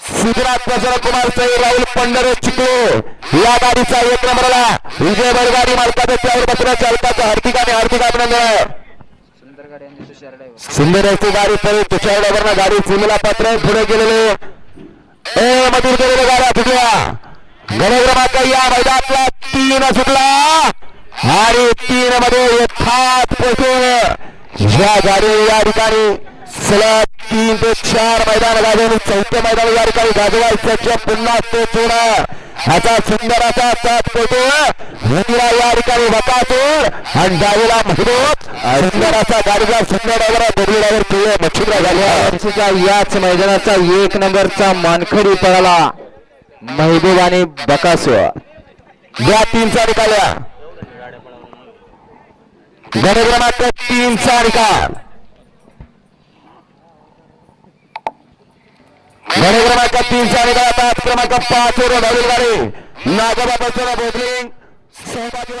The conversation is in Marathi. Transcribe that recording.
सिद्धनाथ प्रसन्न कुमार सई राहुल पंढरे चिखले. या गाडीचा एक नंबरला विजय बैलगाडी मालकाचं त्यावर बसल्या चालकाचं हार्दिक आणि हार्दिक अभिनंदन. सुंदर असते गाडी पडेल तुषार ड्रायव्हरनं गाडी सीमेला पात्र पुढे गेलेले. ए मधुर गेलेले गाड्या तुझ्या गणक्रमांक या मैदानातला तीन सुटला. आणि तीन मध्ये यथात पोहोचून या गाडी या ठिकाणी सलग तीन ते चार मैदान गाजवून चौथ्या मैदान या ठिकाणी गाजवायचं पुन्हा तो सात पोटो हिंदीला या ठिकाणी आणि डावीला गाडीचा मच्छिंद्र झाल्या याच मैदानाचा एक नंबरचा मानखडी पळाला. महबूब आणि बकासूर. या तीनचा निकाल्या गड क्रमांक तीनचा निकाल. गाडी क्रमांक तीनचा निकाल क्रमांक पाच वर धावलेली गाडी. नागोबा बसवला बोबलिंग सहभागी